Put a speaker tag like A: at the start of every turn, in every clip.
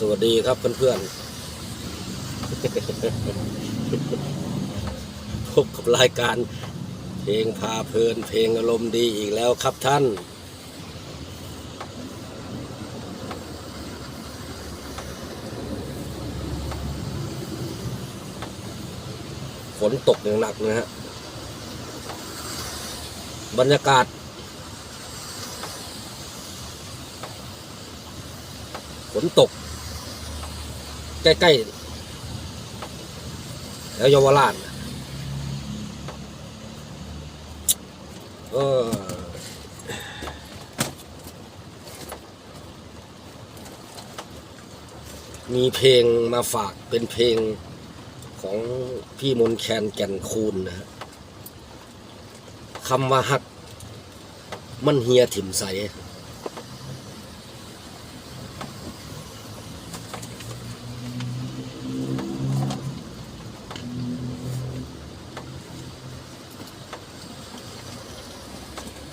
A: สวัสดีครับเพื่อนๆ พบกับรายการเพลงพาเพลินเพลงอารมณ์ดีอีกแล้วครับท่าน ฝนตกอย่างหนักนะฮะ บรรยากาศฝนตก ใกล้ๆแล้วเยาวราชเออมีเพลงมาฝากเป็นเพลงของพี่มนแคนแก่นคูณนะฮะคำว่าฮัก มันเฮียถิ่มใส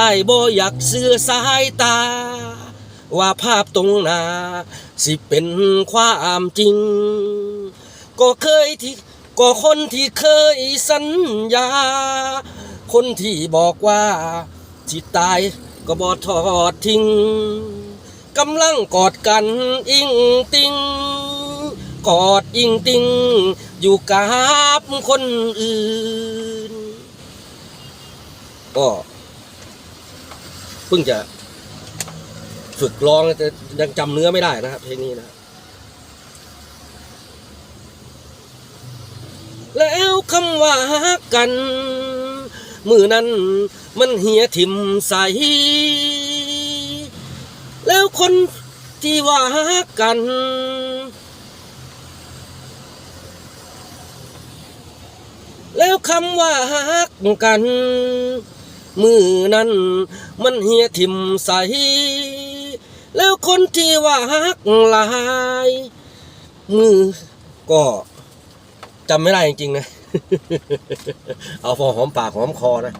A: อ้ายบ่อยากเสือสายตา ว่าภาพตรงหน้าสิเป็นความจริง ก็เคยที่ก็คนที่เคยสัญญา คนที่บอกว่าจิตตายก็บ่ทอดทิ้งกำลังกอดกันอิงติงกอดอิงติงอยู่กับคนอื่น ก็ เพิ่งจะฝึกร้องแต่ยังจำเนื้อไม่ได้นะครับเพลงนี้นะครับแล้วคำว่าฮักกัน มือนั้นมันเหียทิ่มใส แล้วคนที่ว่าฮักกัน แล้วคำว่าฮักกัน มือนั้น มันเฮียทิมใส แล้วคนที่ว่าฮักลาย มือก็จำไม่ได้จริงๆนะ เอาพอหอมปากหอมคอนะ